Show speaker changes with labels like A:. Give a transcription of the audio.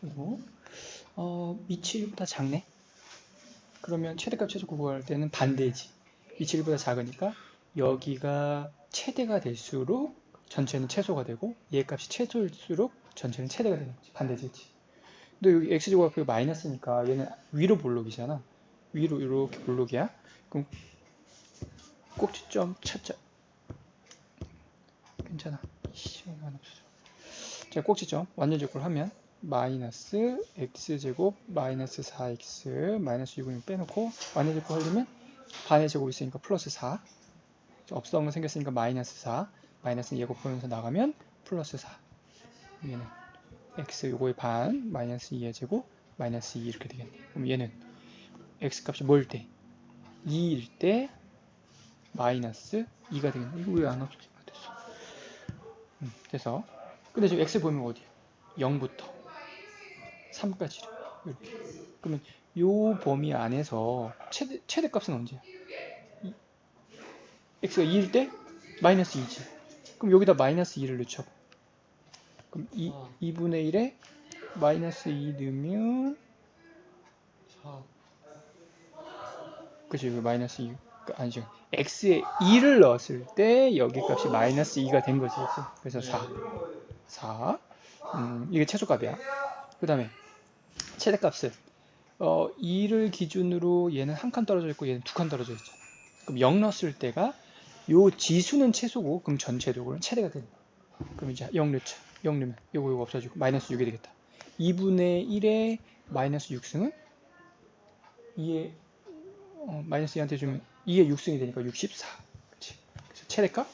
A: 그리고 어, 밑이 1보다 작네. 그러면 최대값 최소 구할 때는 반대지. 밑이 1보다 작으니까 여기가 최대가 될수록 전체는 최소가 되고 얘 값이 최소일수록 전체는 최대가 되는 거지. 반대지. 그치? 근데 여기 x제곱합이 마이너스니까 얘는 위로 볼록이잖아. 위로 이렇게 볼록이야. 그럼 꼭지점 찾자. 괜찮아. 시간 없어. 자, 꼭지점 완전 제곱을 하면 마이너스 x제곱 마이너스 4x 마이너스 6을 빼놓고 완전 제곱 하려면 반의 제곱 있으니까 플러스 4 없었던 거 생겼으니까 마이너스 4 마이너스는 예곱 보면서 나가면 플러스 4 얘는 x 요거의 반 마이너스 2의 제곱 마이너스 2 이렇게 되겠네. 그럼 얘는 x 값이 뭘 때? 2일 때 마이너스 2가 되겠네. 이거 왜 안 없어졌어? 음, 그래서 근데 지금 x 보면 어디야? 0부터 3까지 이렇게. 그러면 요 범위 안에서 최대, 최대값은 언제야? 이- x가 2일 때 마이너스 2지. 그럼 여기다 마이너스 2를 넣죠. 그럼 2,
B: 아.
A: 2분의 1에 마이너스 2 넣으면
B: 4
A: 그치 여기 마이너스 2 그, 아니죠. x에 2를 넣었을 때 여기 값이 마이너스 2가 된 거지? 그래서 4 4 음, 이게 최소값이야. 그 다음에 최대값은 어, 2를 기준으로 얘는 한 칸 떨어져 있고 얘는 두 칸 떨어져 있잖아 그럼 0 넣었을 때가 요 지수는 최소고 그럼 전체도 그럼 최대가 거야 그럼 이제 0 넣자. 0 넣으면 요거 요거 없어지고 마이너스 6이 되겠다. 2분의 1에 마이너스 6승은 2의 어, 마이너스 2한테 주면 2의 6승이 되니까 64 그치? 그래서 최대값